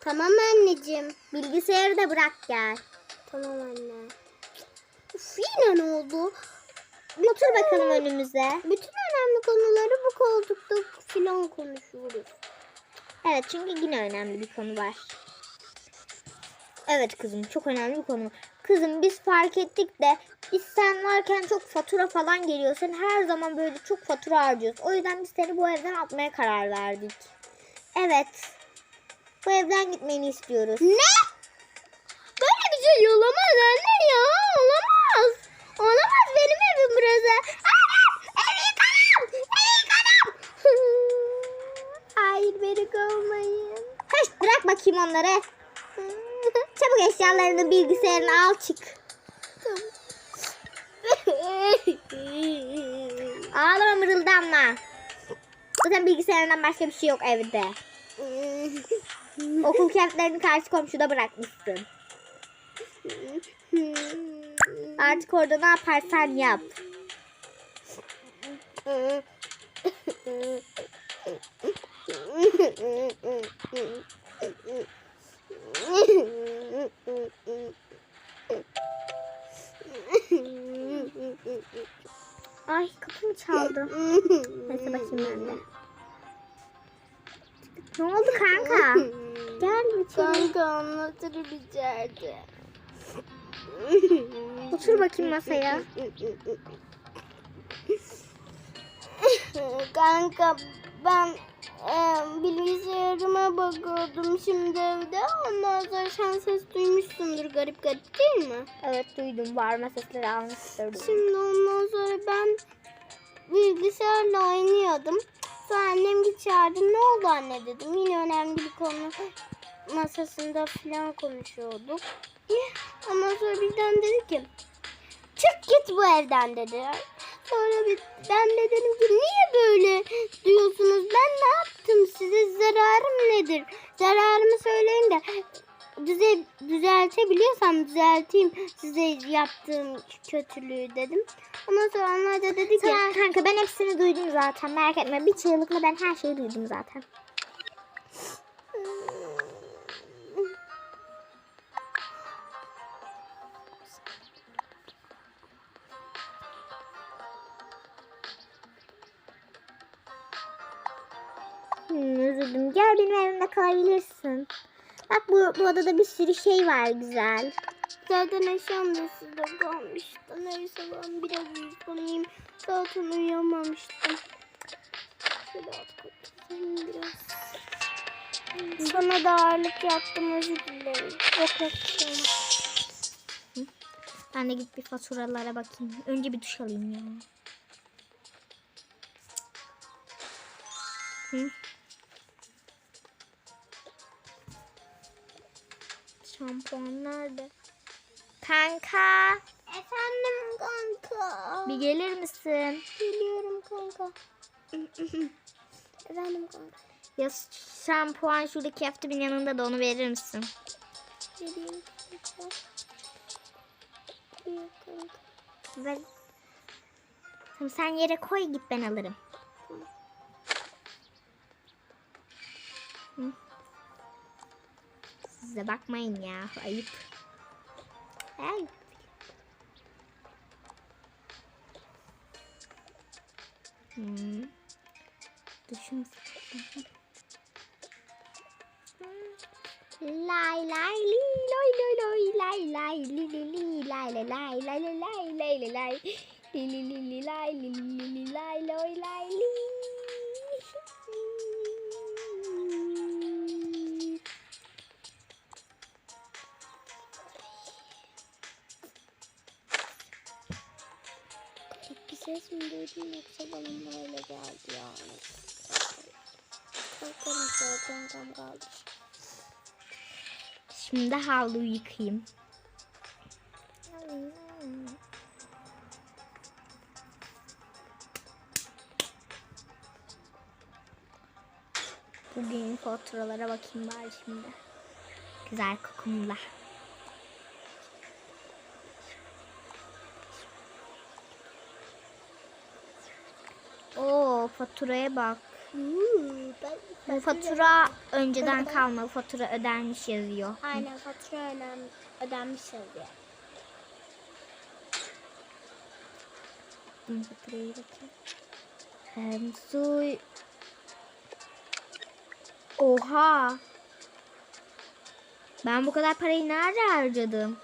Tamam anneciğim. Bilgisayarı da bırak gel. Tamam anne. Uf, yine ne oldu? Otur bakalım önümüze. Bütün önemli konuları bu koltukta filan konuşuyoruz. Evet çünkü yine önemli bir konu var. Evet kızım çok önemli bir konu. Kızım biz fark ettik de biz sen varken çok fatura falan geliyor. Sen her zaman böyle çok fatura harcıyorsun. O yüzden biz seni bu evden atmaya karar verdik. Evet. Bu evden gitmeni istiyoruz. Ne? Böyle bir şey olamaz anne ya. Olamaz. Olamaz benim evim burası. Anam! Evi yıkamam! Evi yıkamam! Hayır beni kovmayın. Kaç bırak bakayım onları. Çabuk eşyalarını bilgisayarını al çık. Ağlama mırıldanma. Zaten bilgisayarından başka bir şey yok evde. Okul kağıtlarını karşı komşuda bırakmışsın. Artık orada ne yaparsan yap. Ay kapımı çaldı. Neyse bakayım ben de. Ne oldu kanka? Gel içeri. Kanka anlatırım içeride. Otur bakayım masaya. Kanka ben e, bilgisayarıma bakıyordum şimdi evde. Ondan sonra sen ses duymuşsundur garip garip değil mi? Evet duydum. Bağırma sesleri almıştır. Şimdi ondan sonra ben bilgisayarla oynuyordum. Sonra annem git çağırdı. Ne oldu anne dedim. Yine önemli bir konu masasında falan konuşuyorduk. Ama sonra birden dedi ki çık git bu evden dedi. Sonra bir, ben de dedim ki niye böyle diyorsunuz? Ben ne yaptım size? Zararım nedir? Zararımı söyleyin de düze, düzeltebiliyorsam düzelteyim size yaptığım kötülüğü dedim. Ondan sonra onlar da dedi ki Tamam kanka ben hepsini duydum zaten. Merak etme. Bir çığlıkla ben her şeyi duydum zaten. Hmm, üzüldüm. Gel benim evimde kalabilirsin. Bak bu, bu odada bir sürü şey var güzel. zaten eşyam da sizde kalmıştı. Neyse ben biraz uyuyamayayım. Zaten uyuyamamıştım. Şöyle biraz. Sana da ağırlık yaptım özür dilerim. Yok yok. şey? Ben de git bir faturalara bakayım. Önce bir duş alayım ya. Hı? Şampuan nerede? Kanka Efendim kanka. bir gelir misin? Geliyorum kanka. Efendim kanka. Ya şampuan şuradaki yaptığımın yanında da onu verir misin? Geleyim kanka. Geliyor kanka. Ver. Tamam, sen yere koy git ben alırım. Hı. Size bakmayın ya ayıp. Ay. Hmm. Düşün. Lay lay li loy loy loy lay lay li li li lay lay lay lay lay lay lay lay li li li li lay li li li lay loy lay li ses mi duydun yoksa bana mı öyle geldi ya? Kalkarım zaten tam kaldı. Şimdi havluyu yıkayayım. Bugün faturalara bakayım bari şimdi. Güzel kokumla. Oo faturaya bak. Uuu, ben Bu fatura önceden kalma. Fatura ödenmiş yazıyor. Aynen fatura önemli, ödenmiş yazıyor. Faturayı bakayım. Hem su... Oha! Ben bu kadar parayı nerede harcadım?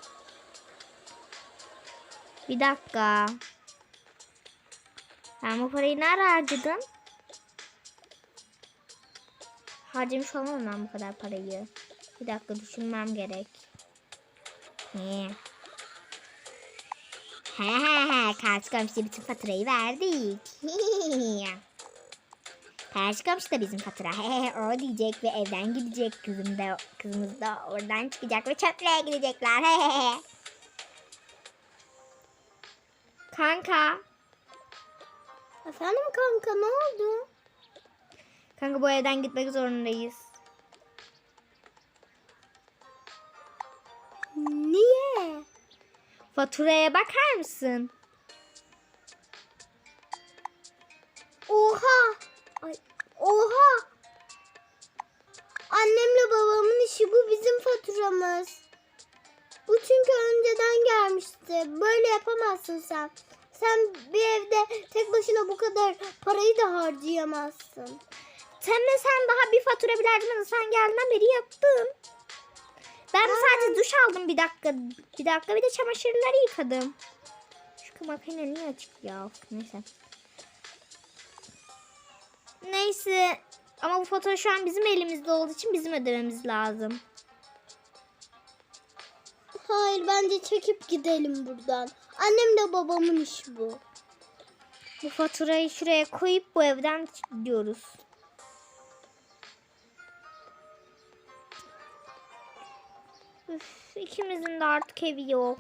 Bir dakika. Ben bu parayı nerede harcadım? Harcamış olamam ben bu kadar parayı. Bir dakika düşünmem gerek. He. He he he. Karşı komşuya bütün faturayı verdik. Karşı komşu da bizim fatura. He he o diyecek ve evden gidecek. Kızım da, kızımız da oradan çıkacak ve çöplüğe gidecekler. He he he. Kanka. Efendim kanka ne oldu? Kanka bu evden gitmek zorundayız. Niye? Faturaya bakar mısın? Oha! Ay, oha! Annemle babamın işi bu bizim faturamız. Bu çünkü önceden gelmişti. Böyle yapamazsın sen. Sen bir evde tek başına bu kadar parayı da harcayamazsın. Sen de sen daha bir fatura bile harcamadın. Sen geldiğinden beri yaptın. Ben de sadece duş aldım bir dakika. Bir dakika bir de çamaşırları yıkadım. Şu makine niye açık ya? Neyse. Neyse. Ama bu fatura şu an bizim elimizde olduğu için bizim ödememiz lazım. Hayır bence çekip gidelim buradan. Annemle babamın işi bu. Bu faturayı şuraya koyup bu evden gidiyoruz. Üf, ikimizin de artık evi yok.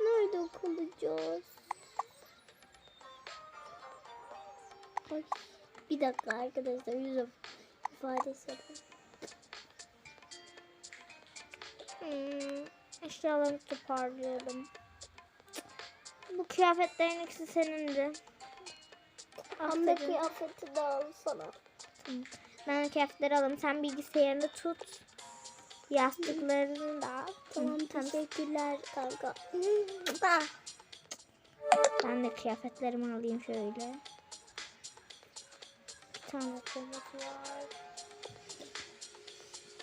Nerede kalacağız? Ay, bir dakika arkadaşlar yüz ifadesi yapayım. Hmm, eşyalarımı toparlayalım. Bu kıyafetlerin ikisi senindi. Aferin. kıyafeti de al sana. Ben kıyafetleri alayım. Sen bilgisayarını tut. Yastıklarını da al. Tamam Hı, teşekkürler kanka. Ben de kıyafetlerimi alayım şöyle. Bir tane komut var.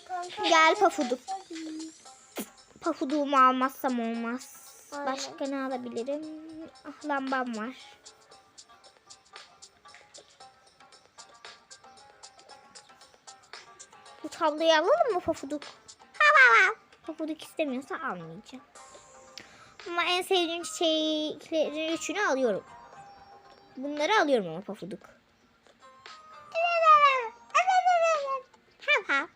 Kanka, Gel pafuduk. Pafuduğumu almazsam olmaz. Aynen. Başka ne alabilirim? Ah lambam var. Bu tabloyu alalım mı Pafuduk? Al al al. Pafuduk istemiyorsa almayacağım. Ama en sevdiğim çiçeklerin üçünü alıyorum. Bunları alıyorum ama Pafuduk. Hav hav.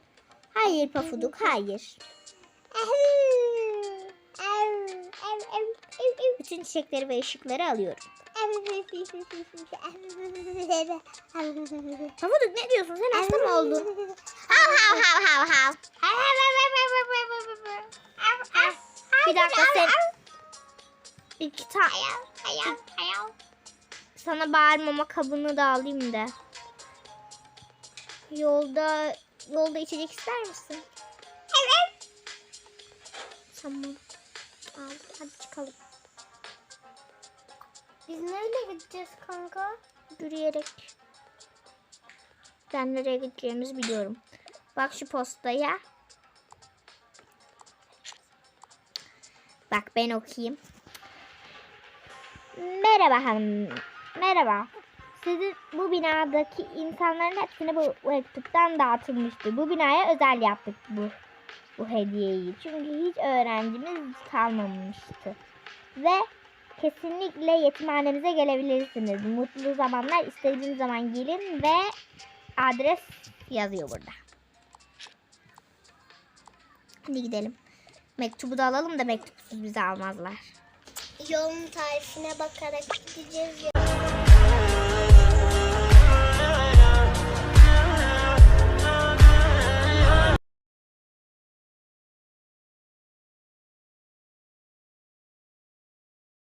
Hayır Pafuduk hayır. Bütün çiçekleri ve ışıkları alıyorum. Pafuduk ne diyorsun? Sen hasta mı oldun? Hav hav hav hav hav. Bir dakika sen... İki tane... Sana bağırmama kabını da alayım da. Yolda yolda içecek ister misin? Evet. Tamam. Al, hadi çıkalım. Biz nereye gideceğiz kanka? Yürüyerek. Ben nereye gideceğimizi biliyorum. Bak şu postaya. Bak ben okuyayım. Merhaba hanım. Merhaba. Sizin bu binadaki insanların hepsine bu mektuptan dağıtılmıştır. Bu binaya özel yaptık bu bu hediyeyi. Çünkü hiç öğrencimiz kalmamıştı. Ve kesinlikle yetimhanemize gelebilirsiniz. Mutlu zamanlar istediğiniz zaman gelin ve adres yazıyor burada. Hadi gidelim. Mektubu da alalım da mektupsuz bizi almazlar. Yolun tarifine bakarak gideceğiz.